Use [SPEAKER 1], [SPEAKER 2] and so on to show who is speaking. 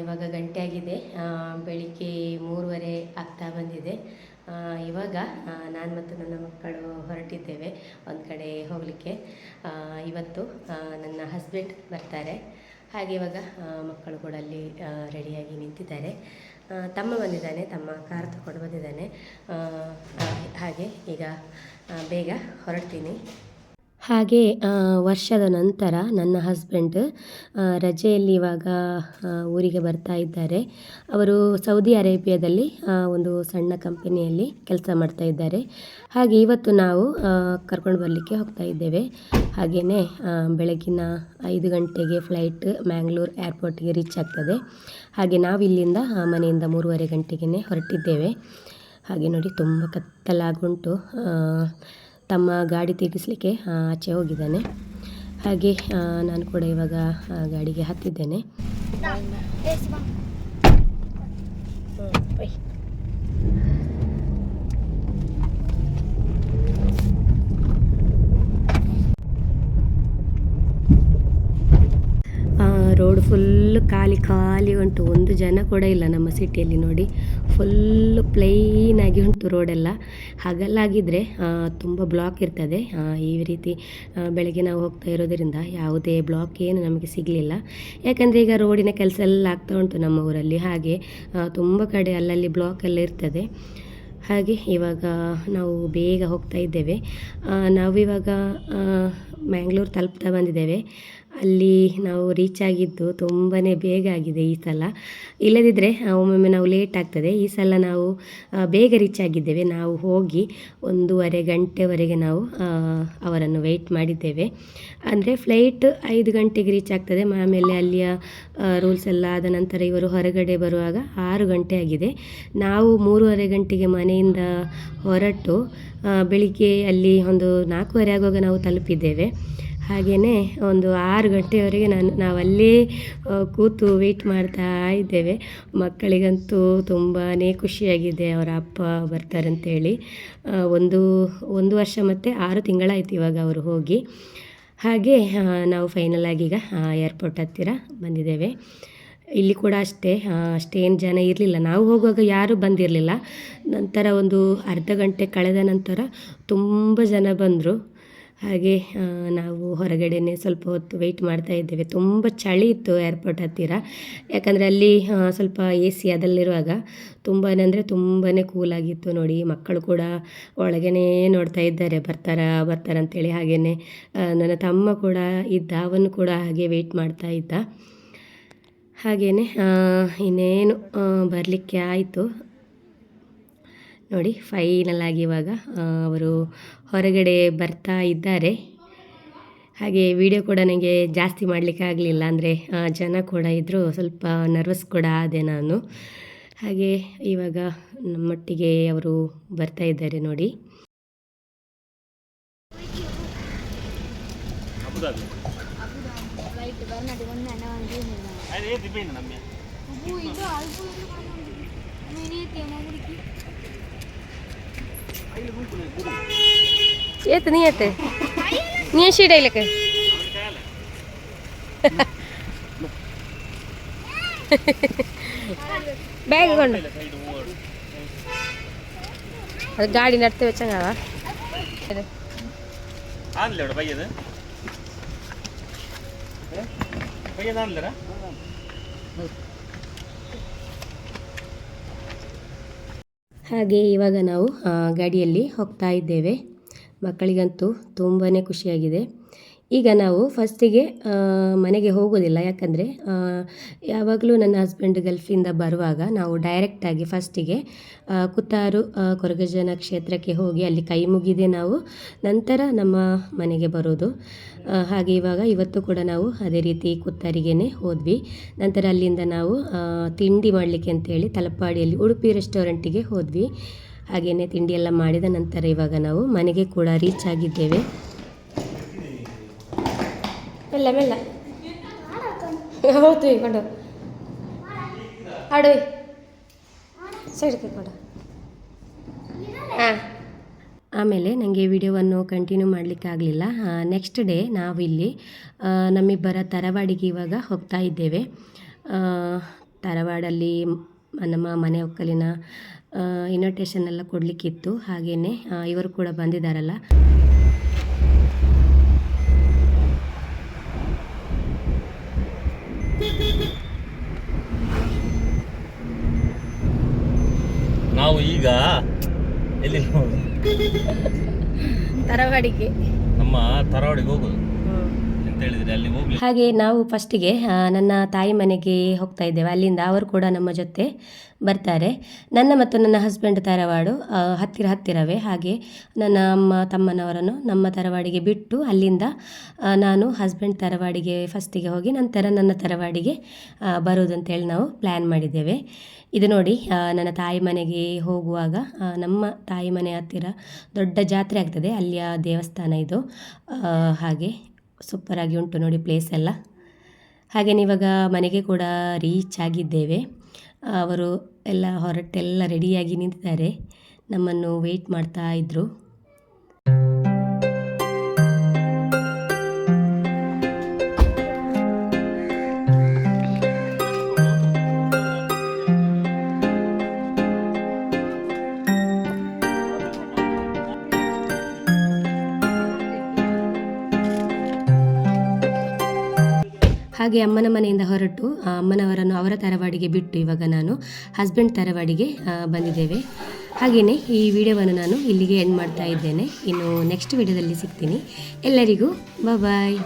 [SPEAKER 1] ಇವಾಗ ಗಂಟೆ ಆಗಿದೆ ಬೆಳಿಗ್ಗೆ ಮೂರುವರೆ ಆಗ್ತಾ ಬಂದಿದೆ. ಇವಾಗ ನಾನು ಮತ್ತು ನನ್ನ ಮಕ್ಕಳು ಹೊರಟಿದ್ದೇವೆ ಒಂದು ಕಡೆ ಹೋಗಲಿಕ್ಕೆ. ಇವತ್ತು ನನ್ನ ಹಸ್ಬೆಂಡ್ ಬರ್ತಾರೆ. ಹಾಗೆ ಇವಾಗ ಮಕ್ಕಳು ಕೂಡ ಅಲ್ಲಿ ರೆಡಿಯಾಗಿ ನಿಂತಿದ್ದಾರೆ. ತಮ್ಮ ಬಂದಿದ್ದಾನೆ, ತಮ್ಮ ಕಾರ್ ತಗೊಂಡು ಬಂದಿದ್ದಾನೆ. ಹಾಗೆ ಈಗ ಬೇಗ ಹೊರಡ್ತೀನಿ. ಹಾಗೆ ವರ್ಷದ ನಂತರ ನನ್ನ ಹಸ್ಬೆಂಡ್ ರಜೆಯಲ್ಲಿ ಇವಾಗ ಊರಿಗೆ ಬರ್ತಾ ಇದ್ದಾರೆ. ಅವರು ಸೌದಿ ಅರೇಬಿಯಾದಲ್ಲಿ ಒಂದು ಸಣ್ಣ ಕಂಪನಿಯಲ್ಲಿ ಕೆಲಸ ಮಾಡ್ತಾ ಇದ್ದಾರೆ. ಹಾಗೆ ಇವತ್ತು ನಾವು ಕರ್ಕೊಂಡು ಬರಲಿಕ್ಕೆ ಹೋಗ್ತಾ ಇದ್ದೇವೆ. ಹಾಗೆಯೇ ಬೆಳಗಿನ ಐದು ಗಂಟೆಗೆ ಫ್ಲೈಟ್ ಮ್ಯಾಂಗ್ಳೂರು ಏರ್ಪೋರ್ಟ್ಗೆ ರೀಚ್ ಆಗ್ತದೆ. ಹಾಗೆ ನಾವು ಇಲ್ಲಿಂದ ಆ, ಮನೆಯಿಂದ ಮೂರುವರೆ ಗಂಟೆಗೆ ಹೊರಟಿದ್ದೇವೆ. ಹಾಗೆ ನೋಡಿ ತುಂಬ ಕತ್ತಲಾಗುಂಟು. ತಮ್ಮ ಗಾಡಿ ತೆಗೆಸಲಿಕ್ಕೆ ಆಚೆ ಹೋಗಿದ್ದಾನೆ. ಹಾಗೆ ನಾನು ಕೂಡ ಇವಾಗ ಗಾಡಿಗೆ ಹತ್ತಿದ್ದೇನೆ. ರೋಡ್ ಫುಲ್ ಖಾಲಿ ಖಾಲಿ ಉಂಟು. ಒಂದು ಜನ ಕೂಡ ಇಲ್ಲ ನಮ್ಮ ಸಿಟಿಯಲ್ಲಿ ನೋಡಿ. ಫುಲ್ ಪ್ಲೈನ್ ಆಗಿ ಉಂಟು ರೋಡೆಲ್ಲ ಹಗಲಾಗಿದ್ದರೆ ತುಂಬ ಬ್ಲಾಕ್ ಇರ್ತದೆ. ಈ ರೀತಿ ಬೆಳಗ್ಗೆ ನಾವು ಹೋಗ್ತಾ ಇರೋದರಿಂದ ಯಾವುದೇ ಬ್ಲಾಕ್ ಏನು ನಮಗೆ ಸಿಗಲಿಲ್ಲ. ಯಾಕಂದರೆ ಈಗ ರೋಡಿನ ಕೆಲಸ ಎಲ್ಲ ಆಗ್ತಾ ಉಂಟು ನಮ್ಮ ಊರಲ್ಲಿ. ಹಾಗೆ ತುಂಬ ಕಡೆ ಅಲ್ಲಲ್ಲಿ ಬ್ಲಾಕ್ ಎಲ್ಲ ಇರ್ತದೆ. ಹಾಗೆ ಇವಾಗ ನಾವು ಬೇಗ ಹೋಗ್ತಾ ಇದ್ದೇವೆ. ನಾವು ನಾವಿವಾಗ ಮ್ಯಾಂಗ್ಳೂರ್ ತಲುಪ್ತಾ ಬಂದಿದ್ದೇವೆ. ಅಲ್ಲಿ ನಾವು ರೀಚ್ ಆಗಿದ್ದು ತುಂಬಾ ಬೇಗ ಆಗಿದೆ ಈ ಸಲ. ಇಲ್ಲದಿದ್ದರೆ ಒಮ್ಮೊಮ್ಮೆ ನಾವು ಲೇಟ್ ಆಗ್ತದೆ. ಈ ಸಲ ನಾವು ಬೇಗ ರೀಚ್ ಆಗಿದ್ದೇವೆ. ನಾವು ಹೋಗಿ ಒಂದೂವರೆ ಗಂಟೆವರೆಗೆ ನಾವು ಅವರನ್ನು ವೆಯ್ಟ್ ಮಾಡಿದ್ದೇವೆ. ಅಂದರೆ ಫ್ಲೈಟ್ ಐದು ಗಂಟೆಗೆ ರೀಚ್ ಆಗ್ತದೆ. ಆಮೇಲೆ ಅಲ್ಲಿಯ ರೂಲ್ಸ್ ಎಲ್ಲ ಆದ ನಂತರ ಇವರು ಹೊರಗಡೆ ಬರುವಾಗ ಆರು ಗಂಟೆ ಆಗಿದೆ. ನಾವು ಮೂರುವರೆ ಗಂಟೆಗೆ ಮನೆಯಿಂದ ಹೊರಟು ಬೆಳಿಗ್ಗೆ ಅಲ್ಲಿ ಒಂದು ನಾಲ್ಕೂವರೆ ಆಗುವಾಗ ನಾವು ತಲುಪಿದ್ದೇವೆ. ಹಾಗೆಯೇ ಒಂದು ಆರು ಗಂಟೆಯವರೆಗೆ ನಾನು ನಾವಲ್ಲೇ ಕೂತು ವೆಯ್ಟ್ ಮಾಡ್ತಾ ಇದ್ದೇವೆ. ಮಕ್ಕಳಿಗಂತೂ ತುಂಬಾ ಖುಷಿಯಾಗಿದೆ ಅವರ ಅಪ್ಪ ಬರ್ತಾರೆ ಅಂತೇಳಿ ಒಂದು ಒಂದು ವರ್ಷ ಮತ್ತು ಆರು ತಿಂಗಳಾಯಿತು ಇವಾಗ ಅವರು ಹೋಗಿ. ಹಾಗೆ ನಾವು ಫೈನಲ್ ಆಗಿ ಈಗ ಏರ್ಪೋರ್ಟ್ ಹತ್ತಿರ ಬಂದಿದ್ದೇವೆ. ಇಲ್ಲಿ ಕೂಡ ಅಷ್ಟೇ ಅಷ್ಟೇನು ಜನ ಇರಲಿಲ್ಲ. ನಾವು ಹೋಗುವಾಗ ಯಾರೂ ಬಂದಿರಲಿಲ್ಲ. ನಂತರ ಒಂದು ಅರ್ಧ ಗಂಟೆ ಕಳೆದ ನಂತರ ತುಂಬ ಜನ ಬಂದರು. ಹಾಗೆ ನಾವು ಹೊರಗಡೆನೇ ಸ್ವಲ್ಪ ಹೊತ್ತು ವೆಯ್ಟ್ ಮಾಡ್ತಾ ಇದ್ದೇವೆ. ತುಂಬ ಚಳಿ ಇತ್ತು ಏರ್ಪೋರ್ಟ್ ಹತ್ತಿರ. ಯಾಕಂದರೆ ಅಲ್ಲಿ ಸ್ವಲ್ಪ ಎ ಸಿ ಅದಲ್ಲಿರುವಾಗ ತುಂಬಾ ಅಂದರೆ ತುಂಬಾ ಕೂಲಾಗಿತ್ತು ನೋಡಿ. ಮಕ್ಕಳು ಕೂಡ ಒಳಗೇ ನೋಡ್ತಾ ಇದ್ದಾರೆ. ಬರ್ತಾರಾ, ಬರ್ತಾರ ಅಂತೇಳಿ ಹಾಗೆಯೇ ನನ್ನ ತಮ್ಮ ಕೂಡ ಇದ್ದ, ಅವನು ಕೂಡ ಹಾಗೆ ವೆಯ್ಟ್ ಮಾಡ್ತಾ ಇದ್ದ. ಹಾಗೆಯೇ ಇನ್ನೇನು ಬರಲಿಕ್ಕೆ ಆಯಿತು. ನೋಡಿ ಫೈನಲ್ ಆಗಿ ಇವಾಗ ಅವರು ಹೊರಗಡೆ ಬರ್ತಾ ಇದ್ದಾರೆ. ಹಾಗೆ ವಿಡಿಯೋ ಕೂಡ ನನಗೆ ಜಾಸ್ತಿ ಮಾಡಲಿಕ್ಕೆ ಆಗಲಿಲ್ಲ ಅಂದರೆ ಜನ ಕೂಡ ಇದ್ದರು ಸ್ವಲ್ಪ ನರ್ವಸ್ ಕೂಡ ಆದೆ ನಾನು. ಹಾಗೆ ಇವಾಗ ನಮ್ಮೊಟ್ಟಿಗೆ ಅವರು ಬರ್ತಾ ಇದ್ದಾರೆ ನೋಡಿ. ஏத்து நீ ஏத்து. நீ ஏசி டெய்லுக்கு
[SPEAKER 2] பேக் கொண்டு.
[SPEAKER 1] அது காடி நடத்தி வச்சாங்க
[SPEAKER 2] ஆன்லையோட பையது பையன் தான் இல்லைடா.
[SPEAKER 1] ಹಾಗೆ ಇವಾಗ ನಾವು ಗಾಡಿಯಲ್ಲಿ ಹೋಗ್ತಾ ಇದ್ದೇವೆ. ಮಕ್ಕಳಿಗಂತೂ ತುಂಬಾ ಖುಷಿಯಾಗಿದೆ. ಈಗ ನಾವು ಫಸ್ಟಿಗೆ ಮನೆಗೆ ಹೋಗೋದಿಲ್ಲ. ಯಾಕಂದರೆ ಯಾವಾಗಲೂ ನನ್ನ ಹಸ್ಬೆಂಡ್ ಗಲ್ಫಿಂದ ಬರುವಾಗ ನಾವು ಡೈರೆಕ್ಟಾಗಿ ಫಸ್ಟಿಗೆ ಕುತ್ತಾರು ಕೊರಗಜನ ಕ್ಷೇತ್ರಕ್ಕೆ ಹೋಗಿ ಅಲ್ಲಿ ಕೈ ಮುಗಿದೆ ನಾವು ನಂತರ ನಮ್ಮ ಮನೆಗೆ ಬರೋದು. ಹಾಗೆ ಇವಾಗ ಇವತ್ತು ಕೂಡ ನಾವು ಅದೇ ರೀತಿ ಕುತ್ತಾರಿಗೆ ಹೋದ್ವಿ. ನಂತರ ಅಲ್ಲಿಂದ ನಾವು ತಿಂಡಿ ಮಾಡಲಿಕ್ಕೆ ಅಂತೇಳಿ ತಲಪಾಡಿಯಲ್ಲಿ ಉಡುಪಿ ರೆಸ್ಟೋರೆಂಟಿಗೆ ಹೋದ್ವಿ. ಹಾಗೆಯೇ ತಿಂಡಿ ಎಲ್ಲ ಮಾಡಿದ ನಂತರ ಇವಾಗ ನಾವು ಮನೆಗೆ ಕೂಡ ರೀಚ್ ಆಗಿದ್ದೇವೆ. ಮೆಲ್ಲ ಮೆಲ್ಲ. ಹೌದು ಕೊಂಡು. ಆಡು ಸೈಡ್ ಕೊಡ. ಹಾಂ. ಆಮೇಲೆ ನನಗೆ ವಿಡಿಯೋವನ್ನು ಕಂಟಿನ್ಯೂ ಮಾಡಲಿಕ್ಕಾಗಲಿಲ್ಲ ನೆಕ್ಸ್ಟ್ ಡೇ ನಾವಿಲ್ಲಿ ಇಲ್ಲಿ ನಮ್ಮಿಬ್ಬರ ತರವಾಡಿಗೆ ಇವಾಗ ಹೋಗ್ತಾ ಇದ್ದೇವೆ. ತರವಾಡಲ್ಲಿ ಧಾರವಾಡಲ್ಲಿ ನಮ್ಮ ಮನೆ ಒಕ್ಕಲಿನ ಇನ್ವಿಟೇಷನ್ ಎಲ್ಲ ಕೊಡಲಿಕ್ಕಿತ್ತು. ಹಾಗೆಯೇ ಇವರು ಕೂಡ ಬಂದಿದ್ದಾರಲ್ಲ.
[SPEAKER 2] ನಾವು ಈಗ ಎಲ್ಲಿ?
[SPEAKER 1] ತರವಾಡಿಗೆ
[SPEAKER 2] ನಮ್ಮ ತರವಾಡಿಗೆ ಹೋಗುದು ಹೇಳಿದ್ರೆ ಅಲ್ಲಿ ಹೋಗ್ಲಿ.
[SPEAKER 1] ಹಾಗೆ ನಾವು ಫಸ್ಟಿಗೆ ನನ್ನ ತಾಯಿ ಮನೆಗೆ ಹೋಗ್ತಾ ಇದ್ದೇವೆ. ಅಲ್ಲಿಂದ ಅವರು ಕೂಡ ನಮ್ಮ ಜೊತೆ ಬರ್ತಾರೆ. ನನ್ನ ಮತ್ತು ನನ್ನ ಹಸ್ಬೆಂಡ್ ತರವಾಡು ಹತ್ತಿರ ಹತ್ತಿರವೇ. ಹಾಗೆ ನನ್ನ ಅಮ್ಮ ತಮ್ಮನವರನ್ನು ನಮ್ಮ ತರವಾಡಿಗೆ ಬಿಟ್ಟು ಅಲ್ಲಿಂದ ನಾನು ಹಸ್ಬೆಂಡ್ ತರವಾಡಿಗೆ ಫಸ್ಟಿಗೆ ಹೋಗಿ ನಂತರ ನನ್ನ ತರವಾಡಿಗೆ ಬರೋದು ಅಂತೇಳಿ ನಾವು ಪ್ಲ್ಯಾನ್ ಮಾಡಿದ್ದೇವೆ. ಇದು ನೋಡಿ ನನ್ನ ತಾಯಿ ಮನೆಗೆ ಹೋಗುವಾಗ ನಮ್ಮ ತಾಯಿ ಮನೆ ಹತ್ತಿರ ದೊಡ್ಡ ಜಾತ್ರೆ ಆಗ್ತದೆ. ಅಲ್ಲಿಯ ದೇವಸ್ಥಾನ ಇದು. ಹಾಗೆ ಸೂಪರಾಗಿ ಉಂಟು ನೋಡಿ ಪ್ಲೇಸ್ ಎಲ್ಲ. ಹಾಗೆಯೇ ಇವಾಗ ಮನೆಗೆ ಕೂಡ ರೀಚ್ ಆಗಿದ್ದೇವೆ. ಅವರು ಎಲ್ಲ ಹೊರಟೆಲ್ಲ ರೆಡಿಯಾಗಿ ನಿಂತಿದ್ದಾರೆ. ನಮ್ಮನ್ನು ವೆಯ್ಟ್ ಮಾಡ್ತಾ ಇದ್ದರು ಹಾಗೆ ಅಮ್ಮನ ಮನೆಯಿಂದ ಹೊರಟು ಅಮ್ಮನವರನ್ನು ಅವರ ತರವಾಡಿಗೆ ಬಿಟ್ಟು ಇವಾಗ ನಾನು ಹಸ್ಬೆಂಡ್ ತರವಾಡಿಗೆ ಬಂದಿದ್ದೇವೆ. ಹಾಗೆಯೇ ಈ ವಿಡಿಯೋವನ್ನು ನಾನು ಇಲ್ಲಿಗೆ ಎಂಡ್ ಮಾಡ್ತಾ ಇದ್ದೇನೆ. ಇನ್ನು ನೆಕ್ಸ್ಟ್ ವಿಡಿಯೋದಲ್ಲಿ ಸಿಗ್ತೀನಿ. ಎಲ್ಲರಿಗೂ ಬಾಯ್